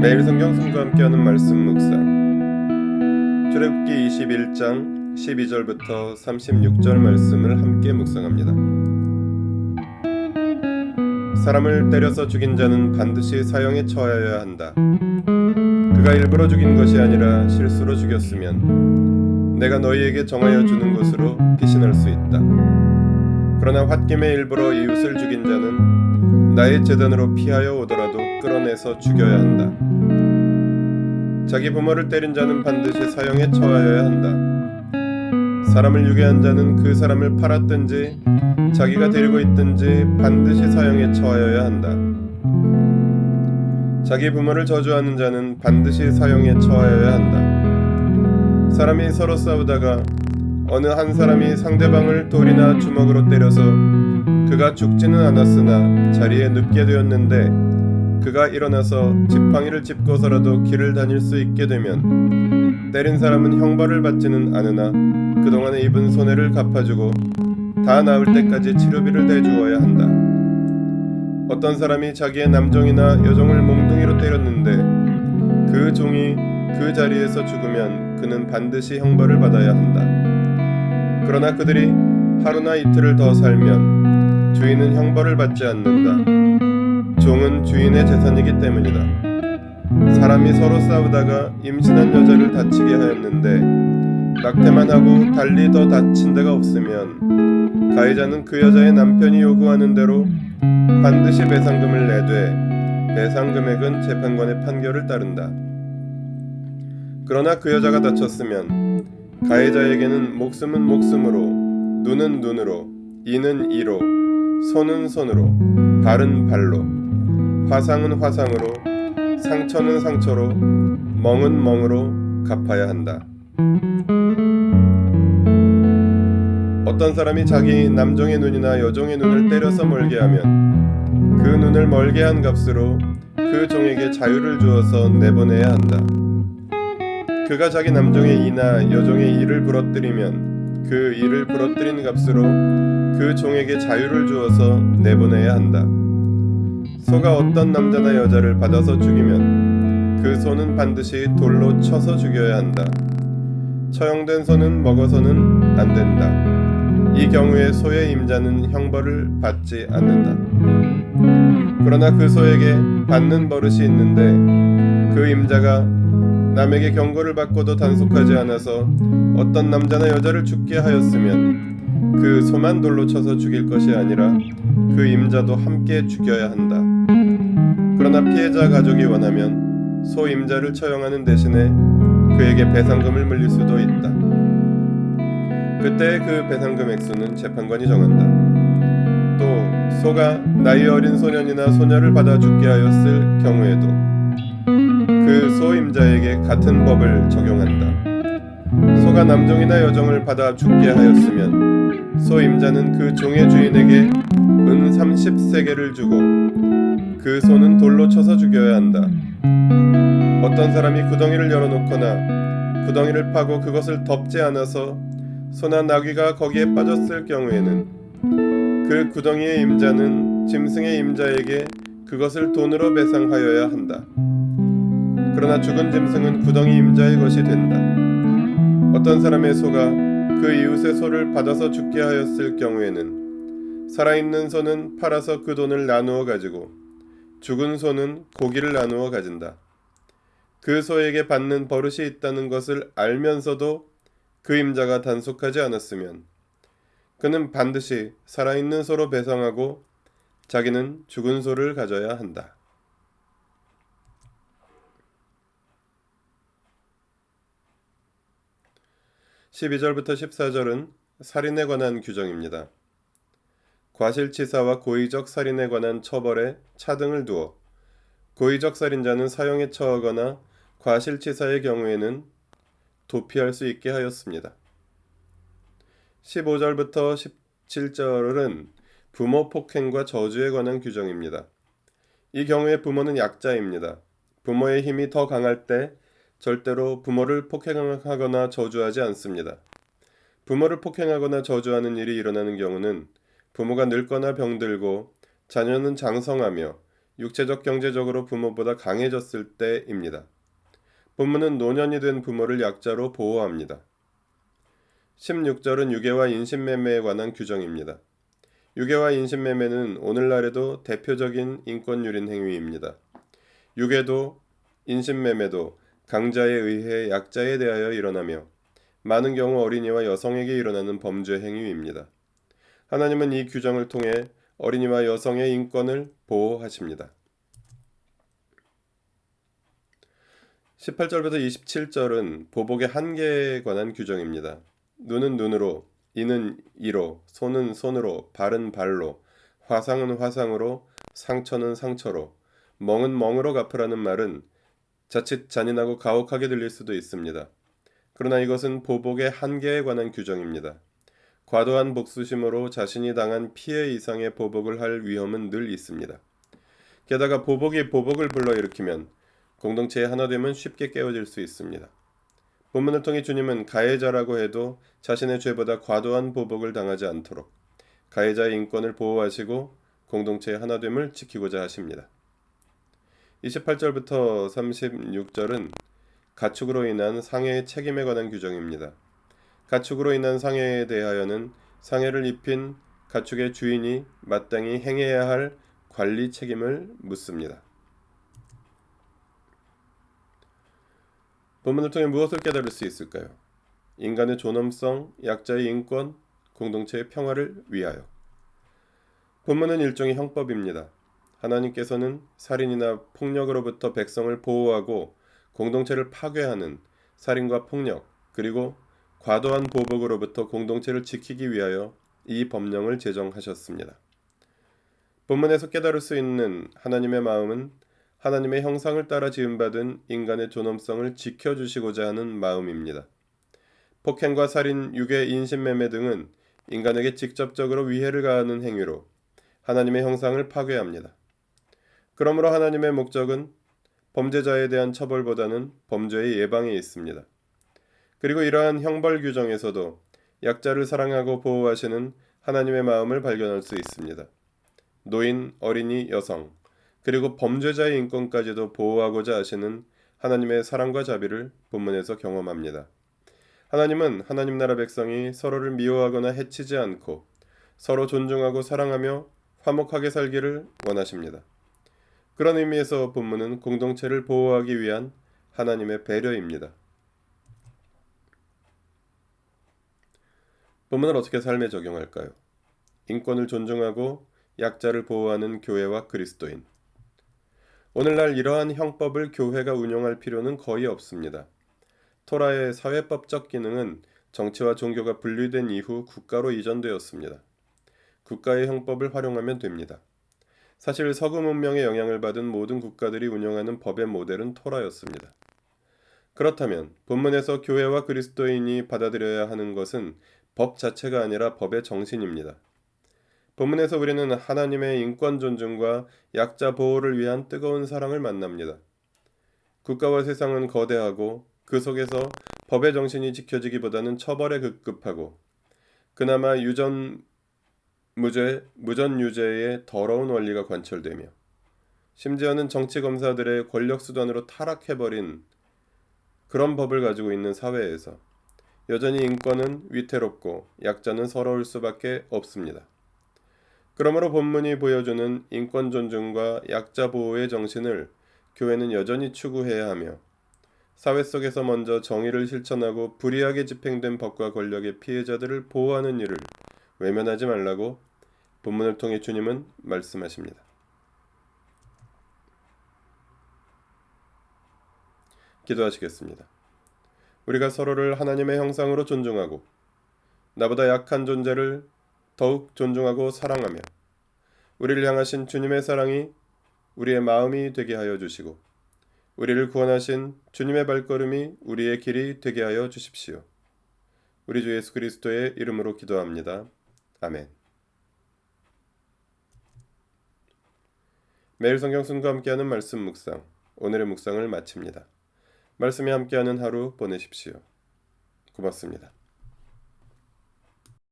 매일 성경 승과 함께하는 말씀 묵상 출애굽기 21장 12절부터 36절 말씀을 함께 묵상합니다. 사람을 때려서 죽인 자는 반드시 사형에 처하여야 한다. 그가 일부러 죽인 것이 아니라 실수로 죽였으면 내가 너희에게 정하여 주는 것으로 피신할 수 있다. 그러나 홧김에 일부러 이웃을 죽인 자는 나의 재단으로 피하여 오더라도 끌어내서 죽여야 한다. 자기 부모를 때린 자는 반드시 사형에 처하여야 한다. 사람을 유괴한 자는 그 사람을 팔았든지 자기가 데리고 있든지 반드시 사형에 처하여야 한다. 자기 부모를 저주하는 자는 반드시 사형에 처하여야 한다. 사람이 서로 싸우다가 어느 한 사람이 상대방을 돌이나 주먹으로 때려서 그가 죽지는 않았으나 자리에 눕게 되었는데 그가 일어나서 지팡이를 짚고서라도 길을 다닐 수 있게 되면 때린 사람은 형벌을 받지는 않으나 그동안에 입은 손해를 갚아주고 다 나을 때까지 치료비를 대주어야 한다. 어떤 사람이 자기의 남종이나 여종을 몽둥이로 때렸는데 그 종이 그 자리에서 죽으면 그는 반드시 형벌을 받아야 한다. 그러나 그들이 하루나 이틀을 더 살면 주인은 형벌을 받지 않는다. 종은 주인의 재산이기 때문이다. 사람이 서로 싸우다가 임신한 여자를 다치게 하였는데 낙태만 하고 달리 더 다친 데가 없으면 가해자는 그 여자의 남편이 요구하는 대로 반드시 배상금을 내되 배상 금액은 재판관의 판결을 따른다. 그러나 그 여자가 다쳤으면 가해자에게는 목숨은 목숨으로, 눈은 눈으로, 이는 이로, 손은 손으로, 발은 발로, 화상은 화상으로, 상처는 상처로, 멍은 멍으로 갚아야 한다. 어떤 사람이 자기 남종의 눈이나 여종의 눈을 때려서 멀게 하면 그 눈을 멀게 한 값으로 그 종에게 자유를 주어서 내보내야 한다. 그가 자기 남종의 이나 여종의 이를 부러뜨리면 그 이를 부러뜨린 값으로 그 종에게 자유를 주어서 내보내야 한다. 소가 어떤 남자나 여자를 받아서 죽이면 그 소는 반드시 돌로 쳐서 죽여야 한다. 처형된 소는 먹어서는 안 된다. 이 경우에 소의 임자는 형벌을 받지 않는다. 그러나 그 소에게 받는 버릇이 있는데 그 임자가 남에게 경고를 받고도 단속하지 않아서 어떤 남자나 여자를 죽게 하였으면 그 소만 돌로 쳐서 죽일 것이 아니라 그 임자도 함께 죽여야 한다. 그러나 피해자 가족이 원하면 소 임자를 처형하는 대신에 그에게 배상금을 물릴 수도 있다. 그때 그 배상금 액수는 재판관이 정한다. 또 소가 나이 어린 소년이나 소녀를 받아 죽게 하였을 경우에도 그 소임자에게 같은 법을 적용한다. 소가 남종이나 여종을 받아 죽게 하였으면 소임자는 그 종의 주인에게 은 30세계를 주고 그 소는 돌로 쳐서 죽여야 한다. 어떤 사람이 구덩이를 열어놓거나 구덩이를 파고 그것을 덮지 않아서 소나 나귀가 거기에 빠졌을 경우에는 그 구덩이의 임자는 짐승의 임자에게 그것을 돈으로 배상하여야 한다. 그러나 죽은 짐승은 구덩이 임자의 것이 된다. 어떤 사람의 소가 그 이웃의 소를 받아서 죽게 하였을 경우에는 살아있는 소는 팔아서 그 돈을 나누어 가지고 죽은 소는 고기를 나누어 가진다. 그 소에게 받는 버릇이 있다는 것을 알면서도 그 임자가 단속하지 않았으면 그는 반드시 살아있는 소로 배상하고 자기는 죽은 소를 가져야 한다. 12절부터 14절은 살인에 관한 규정입니다. 과실치사와 고의적 살인에 관한 처벌에 차등을 두어 고의적 살인자는 사형에 처하거나 과실치사의 경우에는 도피할 수 있게 하였습니다. 15절부터 17절은 부모 폭행과 저주에 관한 규정입니다. 이 경우에 부모는 약자입니다. 부모의 힘이 더 강할 때 절대로 부모를 폭행하거나 저주하지 않습니다. 부모를 폭행하거나 저주하는 일이 일어나는 경우는 부모가 늙거나 병들고 자녀는 장성하며 육체적 경제적으로 부모보다 강해졌을 때입니다. 본문은 노년이 된 부모를 약자로 보호합니다. 16절은 유괴와 인신매매에 관한 규정입니다. 유괴와 인신매매는 오늘날에도 대표적인 인권유린 행위입니다. 유괴도 인신매매도 강자에 의해 약자에 대하여 일어나며 많은 경우 어린이와 여성에게 일어나는 범죄 행위입니다. 하나님은 이 규정을 통해 어린이와 여성의 인권을 보호하십니다. 18절부터 27절은 보복의 한계에 관한 규정입니다. 눈은 눈으로, 이는 이로, 손은 손으로, 발은 발로, 화상은 화상으로, 상처는 상처로, 멍은 멍으로 갚으라는 말은 자칫 잔인하고 가혹하게 들릴 수도 있습니다. 그러나 이것은 보복의 한계에 관한 규정입니다. 과도한 복수심으로 자신이 당한 피해 이상의 보복을 할 위험은 늘 있습니다. 게다가 보복이 보복을 불러일으키면 공동체의 하나됨은 쉽게 깨어질 수 있습니다. 본문을 통해 주님은 가해자라고 해도 자신의 죄보다 과도한 보복을 당하지 않도록 가해자의 인권을 보호하시고 공동체의 하나됨을 지키고자 하십니다. 28절부터 36절은 가축으로 인한 상해의 책임에 관한 규정입니다. 가축으로 인한 상해에 대하여는 상해를 입힌 가축의 주인이 마땅히 행해야 할 관리 책임을 묻습니다. 본문을 통해 무엇을 깨달을 수 있을까요? 인간의 존엄성, 약자의 인권, 공동체의 평화를 위하여. 본문은 일종의 형법입니다. 하나님께서는 살인이나 폭력으로부터 백성을 보호하고 공동체를 파괴하는 살인과 폭력, 그리고 과도한 보복으로부터 공동체를 지키기 위하여 이 법령을 제정하셨습니다. 본문에서 깨달을 수 있는 하나님의 마음은 하나님의 형상을 따라 지음받은 인간의 존엄성을 지켜주시고자 하는 마음입니다. 폭행과 살인, 유괴, 인신매매 등은 인간에게 직접적으로 위해를 가하는 행위로 하나님의 형상을 파괴합니다. 그러므로 하나님의 목적은 범죄자에 대한 처벌보다는 범죄의 예방에 있습니다. 그리고 이러한 형벌 규정에서도 약자를 사랑하고 보호하시는 하나님의 마음을 발견할 수 있습니다. 노인, 어린이, 여성, 그리고 범죄자의 인권까지도 보호하고자 하시는 하나님의 사랑과 자비를 본문에서 경험합니다. 하나님은 하나님 나라 백성이 서로를 미워하거나 해치지 않고 서로 존중하고 사랑하며 화목하게 살기를 원하십니다. 그런 의미에서 본문은 공동체를 보호하기 위한 하나님의 배려입니다. 본문을 어떻게 삶에 적용할까요? 인권을 존중하고 약자를 보호하는 교회와 그리스도인. 오늘날 이러한 형법을 교회가 운영할 필요는 거의 없습니다. 토라의 사회법적 기능은 정치와 종교가 분리된 이후 국가로 이전되었습니다. 국가의 형법을 활용하면 됩니다. 사실 서구 문명의 영향을 받은 모든 국가들이 운영하는 법의 모델은 토라였습니다. 그렇다면 본문에서 교회와 그리스도인이 받아들여야 하는 것은 법 자체가 아니라 법의 정신입니다. 본문에서 우리는 하나님의 인권 존중과 약자 보호를 위한 뜨거운 사랑을 만납니다. 국가와 세상은 거대하고 그 속에서 법의 정신이 지켜지기보다는 처벌에 급급하고 그나마 유전 무죄 무전 유죄의 더러운 원리가 관철되며 심지어는 정치 검사들의 권력 수단으로 타락해버린 그런 법을 가지고 있는 사회에서 여전히 인권은 위태롭고 약자는 서러울 수밖에 없습니다. 그러므로 본문이 보여주는 인권 존중과 약자 보호의 정신을 교회는 여전히 추구해야 하며 사회 속에서 먼저 정의를 실천하고 불이하게 집행된 법과 권력의 피해자들을 보호하는 일을 외면하지 말라고 본문을 통해 주님은 말씀하십니다. 기도하시겠습니다. 우리가 서로를 하나님의 형상으로 존중하고 나보다 약한 존재를 더욱 존중하고 사랑하며 우리를 향하신 주님의 사랑이 우리의 마음이 되게 하여 주시고 우리를 구원하신 주님의 발걸음이 우리의 길이 되게 하여 주십시오. 우리 주 예수 그리스도의 이름으로 기도합니다. 아멘. 매일 성경 순과 함께하는 말씀 묵상. 오늘의 묵상을 마칩니다. 말씀이 함께하는 하루 보내십시오. 고맙습니다.